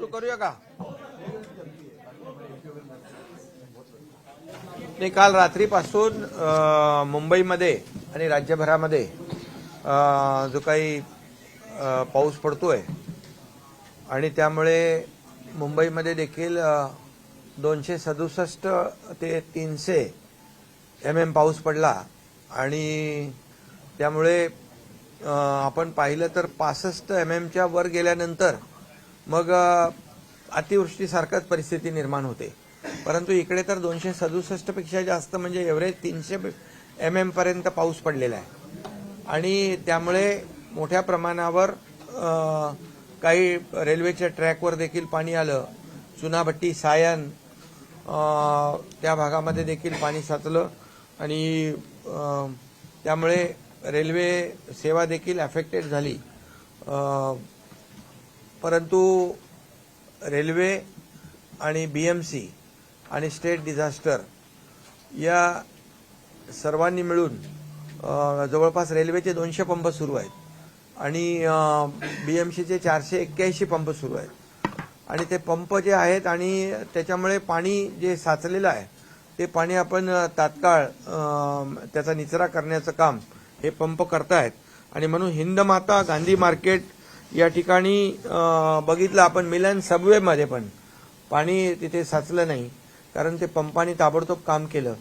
सुरू करूया का? नाही काल रात्रीपासून मुंबईमध्ये आणि राज्यभरामध्ये जो काही पाऊस पडतोय आणि त्यामुळे मुंबईमध्ये देखील दोनशे सदुसष्ट ते तीनशे एम एम पाऊस पडला आणि त्यामुळे आपण पाहिलं तर पासष्ट एम एमच्या वर गेल्यानंतर मग अतिवृष्टीसारखंच परिस्थिती निर्माण होते. परंतु इकडे तर दोनशे सदुसष्टपेक्षा जास्त म्हणजे एव्हरेज तीनशे एम एम पर्यंत पाऊस पडलेला आहे. आणि त्यामुळे मोठ्या प्रमाणावर काही रेल्वेच्या ट्रॅकवर देखील पाणी आलं. चुनाभट्टी सायन त्या भागामध्ये देखील पाणी साचलं. आणि त्यामुळे रेल्वे सेवा देखील अफेक्टेड झाली. परंतु रेल्वे आणि बी एम सी आणि स्टेट डिझास्टर या सर्वांनी मिळून जवळपास रेल्वेचे दोनशे पंप सुरू आहेत आणि बी एम सीचे चारशे एक्क्याऐंशी पंप सुरू आहेत. आणि ते पंप जे आहेत आणि त्याच्यामुळे पाणी जे साचलेलं आहे ते पाणी आपण तात्काळ त्याचा निचरा करण्याचं काम हे पंप करतायत. आणि म्हणून हिंदमाता गांधी मार्केट या ठिकाणी बघितलं आपण मिलन सबवेमध्ये पण. पाणी तिथे साचलं नाही. कारण ते पंपाने ताबडतोब काम केलं.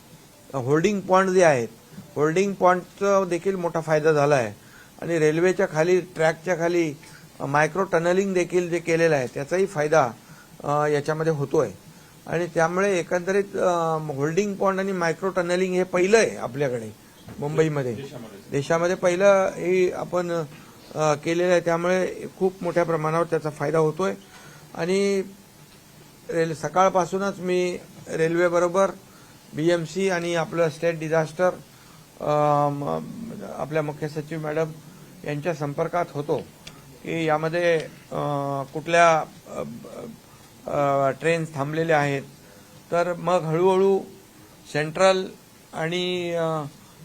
होल्डिंग पॉईंट जे आहेत होल्डिंग पॉईंटचा देखील मोठा फायदा झाला आहे. आणि रेल्वेच्या खाली ट्रॅकच्या खाली मायक्रो टनलिंग देखील जे केलेलं आहे त्याचाही फायदा याच्यामध्ये होतोय. आणि त्यामुळे एकंदरीत होल्डिंग पॉईंट आणि मायक्रो टनलिंग हे पहिलं आहे आपल्याकडे मुंबईमध्ये. देशामध्ये पहिलं हे आपण केलेलं आहे. त्यामुळे खूप मोठ्या प्रमाणावर त्याचा फायदा होतोय. आणि रेल सकाळपासूनच मी रेल्वेबरोबर बीएमसी आणि आपलं स्टेट डिझास्टर आपल्या मुख्य सचिव मॅडम यांच्या संपर्कात होतो. की यामध्ये कुठल्या ट्रेन्स थांबलेल्या आहेत. तर मग हळूहळू सेंट्रल आणि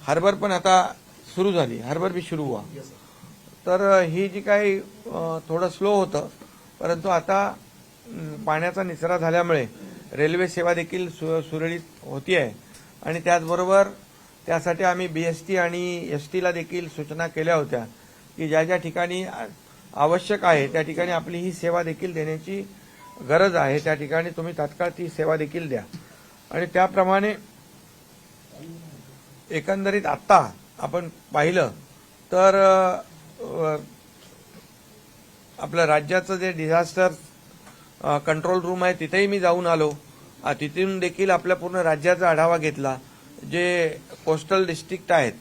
हार्बर पण आता सुरू झाली. हार्बर बी सुरू व्हा. तर ही जी काही थोडं स्लो होतं परंतु आता पाण्याचा निचरा झाल्यामुळे रेल्वे सेवा देखील सु सुरळीत होती आहे आणि त्याचबरोबर त्यासाठी आम्ही बीएसटी आणि एस टीला देखील सूचना केल्या होत्या की ज्या ज्या ठिकाणी आवश्यक आहे त्या ठिकाणी आपली ही सेवा देखील देण्याची गरज आहे त्या ठिकाणी तुम्ही तात्काळ ती सेवा देखील द्या. आणि त्याप्रमाणे एकंदरीत आत्ता आपण पाहिलं तर आपलं राज्याचं जे डिझास्टर कंट्रोल रूम आहे तिथेही मी जाऊन आलो. तिथून देखील आपल्या पूर्ण राज्याचा आढावा घेतला. जे कोस्टल डिस्ट्रिक्ट आहेत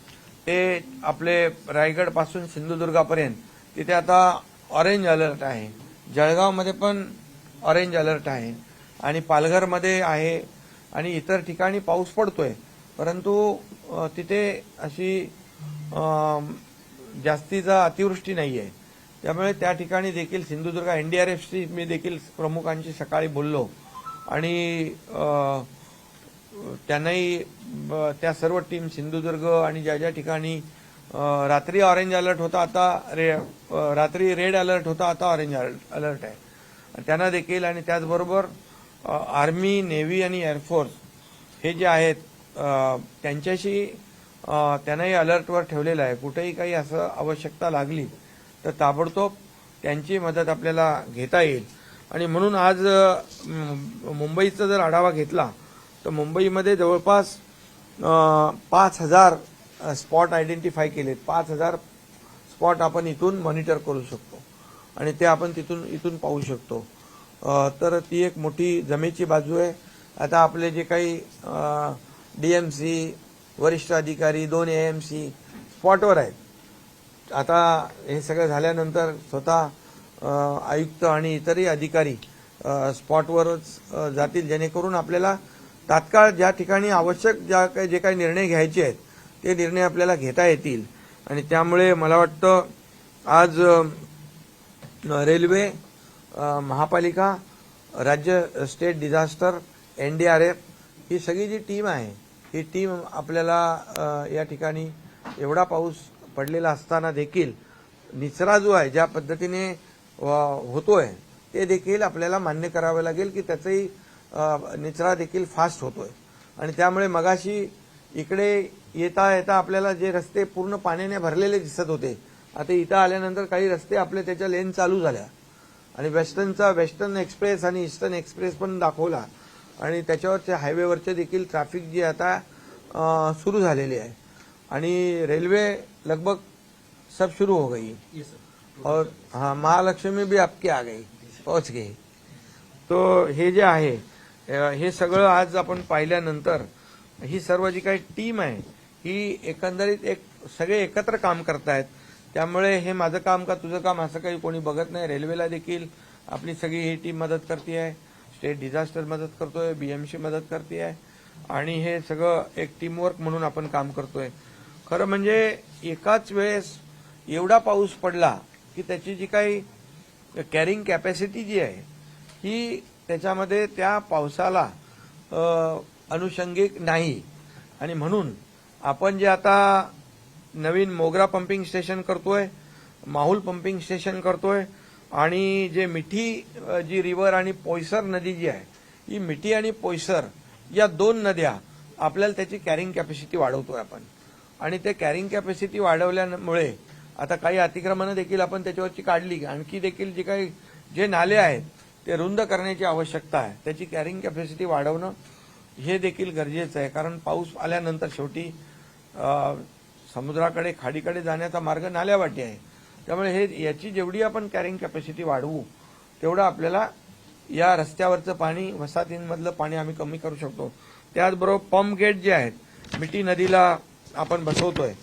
ते आपले रायगडपासून सिंधुदुर्गापर्यंत तिथे आता ऑरेंज अलर्ट आहे. जळगावमध्ये पण ऑरेंज अलर्ट आहे. आणि पालघरमध्ये आहे. आणि इतर ठिकाणी पाऊस पडतोय. परंतु तिथे अशी जास्तीचा अतिवृष्टी नाही आहे त्यामुळे त्या ठिकाणी देखील सिंधुदुर्ग एनडीआरएफशी मी देखील प्रमुखांशी सकाळी बोललो. आणि त्यांनाही ब- त्या सर्व टीम सिंधुदुर्ग आणि ज्या ज्या ठिकाणी रात्री ऑरेंज अलर्ट होता आता रे रात्री रेड अलर्ट होता आता ऑरेंज अलर्ट आहे. त्यांना देखील आणि त्याचबरोबर आर्मी नेव्ही आणि एअरफोर्स हे जे आहेत त्यांच्याशी त्यांनाही अलर्टवर ठेवलेलं आहे. कुठेही काही असं आवश्यकता लागली तर ताबडतोब त्यांची मदत आपल्याला घेता येईल. आणि म्हणून आज मुंबईचा जर आढावा घेतला तर मुंबईमध्ये जवळपास पाच हजार स्पॉट आयडेंटिफाय केलेत. पाच हजार स्पॉट आपण इथून मॉनिटर करू शकतो. आणि ते आपण तिथून इथून पाहू शकतो. तर ती एक मोठी जमेची बाजू आहे. आता आपले जे काही डी एम सी वरिष्ठ अधिकारी दोन ए एम सी स्पॉटवर आहेत. आता हे सगळं झाल्यानंतर स्वतः आयुक्त आणि इतरही अधिकारी स्पॉटवरच जातील जेणेकरून आपल्याला तात्काळ ज्या ठिकाणी आवश्यक ज्या काही जे काही निर्णय घ्यायचे आहेत ते निर्णय आपल्याला घेता येतील. आणि त्यामुळे मला वाटतं आज रेल्वे महापालिका राज्य state disaster N D R F ही सगळी जी टीम आहे ही टीम आपल्याला या ठिकाणी एवढा पाऊस पडलेला असताना देखील निचरा जो आहे ज्या पद्धतीने होतोय ते देखील आपल्याला मान्य करावं लागेल की त्याचाही निचरा देखील फास्ट होतोय. आणि त्यामुळे मगाशी इकडे येता येता आपल्याला जे रस्ते पूर्ण पाण्याने भरलेले दिसत होते आता इथं आल्यानंतर काही रस्ते आपले त्याच्या लेन चालू झाल्या. आणि वेस्टर्नचा वेस्टर्न एक्सप्रेस आणि ईस्टर्न एक्सप्रेस पण दाखवला. आणि त्याच्यावरच्या हायवेवरचे देखील ट्रॅफिक जी आता सुरू झालेली आहे. आणि रेल्वे लगभग सब शुरू हो गई. और हाँ महालक्ष्मी भी आपकी आ गई पहुंच गई. तो हे जे आहे हे सगळं आज आपण पाहिल्यानंतर ही सर्व जी काही टीम आहे ही एकंदरीत एक सगळे एकत्र काम करतायत. त्यामुळे हे माझं काम का तुझं काम असं काही कोणी बघत नाही. रेल्वेला देखील आपली सगळी ही टीम मदत करते आहे स्टेट डिझास्टर मदत करतोय बीएमसी मदत करते आहे आणि हे सगळं एक टीमवर्क म्हणून आपण काम करतोय. खरं म्हणजे एकाच वेळेस एवढा पाऊस पडला की त्याची जी काही कॅरिंग कॅपॅसिटी जी आहे ही त्याच्यामध्ये त्या पावसाला अनुषंगिक नाही. आणि म्हणून आपण जे आता नवीन मोगरा पंपिंग स्टेशन करतोय माहुल पंपिंग स्टेशन करतोय आणि जे मिठी जी रिव्हर आणि पोयसर नदी जी आहे ही मिठी आणि पोयसर या दोन नद्या आपल्याला त्याची कॅरिंग कॅपॅसिटी वाढवतोय आपण. आणि ते कॅरिंग कॅपॅसिटी वाढवल्यामुळे आता काही अतिक्रमणं देखील आपण त्याच्यावरची काढली. आणखी देखील जे काही जे नाले आहेत ते रुंद करण्याची आवश्यकता आहे. त्याची कॅरिंग कॅपॅसिटी वाढवणं हे देखील गरजेचं आहे. कारण पाऊस आल्यानंतर शेवटी समुद्राकडे खाडीकडे जाण्याचा मार्ग नाल्यावाटी आहे. त्यामुळे हे याची जेवढी आपण कॅरिंग कॅपॅसिटी वाढवू तेवढं आपल्याला या रस्त्यावरचं पाणी वसाहतींमधलं पाणी आम्ही कमी करू शकतो. त्याचबरोबर पंप गेट जे आहेत मिठी नदीला आपण बसवतोय.